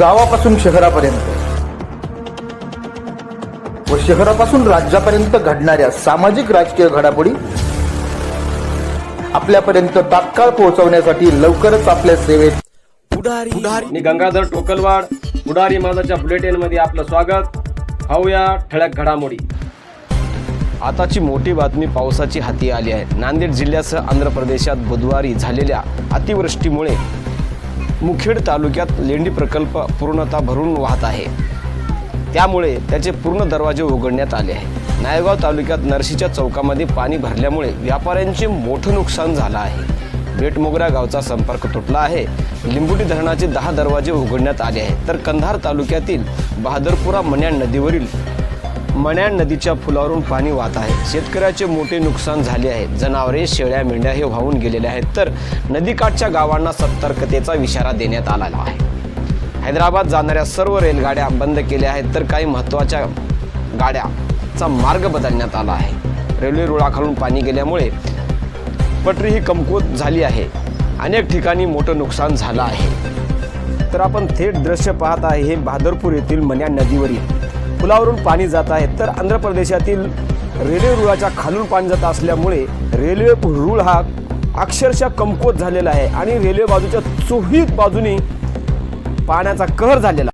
गावापासून शहरापर्यंत. व शहरापासून राज्यापर्यंत घडणाऱ्या सामाजिक राजकीय घडामोडी आपल्यापर्यंत तात्काळ पोहोचवण्यासाठी लवकरच आपल्या सेवेत मी गंगाधर टोकलवाड. पुढारी माझाच्या बुलेटिनमध्ये आपलं स्वागत. पाहूया ठळक घडामोडी. आताची मोठी बातमी पावसाची हाती आली आहे. नांदेड जिल्ह्यासह आंध्र प्रदेशात बुधवारी झालेल्या अतिवृष्टीमुळे मुखेड तालुक्यात लेंडी प्रकल्प पूर्णतः भरून वाहत आहे. त्यामुळे त्याचे पूर्ण दरवाजे उघडण्यात आले आहे. नायगाव तालुक्यात नरशीच्या चौकामध्ये पाणी भरल्यामुळे व्यापाऱ्यांचे मोठं नुकसान झालं आहे. बेटमोगरा गावचा संपर्क तुटला आहे. लिंबुटी धरणाचे दहा दरवाजे उघडण्यात आले आहेत. तर कंधार तालुक्यातील बहादरपुरा मण्या नदीवरील मण्याण नदीच्या पुलावरून पाणी वाहत आहे. शेतकऱ्याचे मोठे नुकसान झाले आहे. जनावरे शेळ्या मेंढ्या हे वाहून गेलेले आहेत. तर नदीकाठच्या गावांना सतर्कतेचा इशारा देण्यात आलेला आहे. हैदराबाद जाणाऱ्या सर्व रेलगाड्या बंद केल्या आहेत. तर काही महत्त्वाच्या गाड्याचा मार्ग बदलण्यात आला आहे. रेल्वे रुळाखालून पाणी गेल्यामुळे पटरी ही कमकुवत झाली आहे. अनेक ठिकाणी मोठं नुकसान झालं आहे. तर आपण थेट दृश्य पाहत आहे. हे बहादरपूर येथील मन्या नदीवरील पुलावरून पाणी जात आहे. तर आंध्र प्रदेशातील रेल्वे रुळाच्या खालून पाणी जात असल्यामुळे रेल्वे रुळ हा अक्षरशः कमकुवत झालेला आहे आणि रेल्वे बाजूच्या चोही बाजूनी पाण्याचा कहर झालेला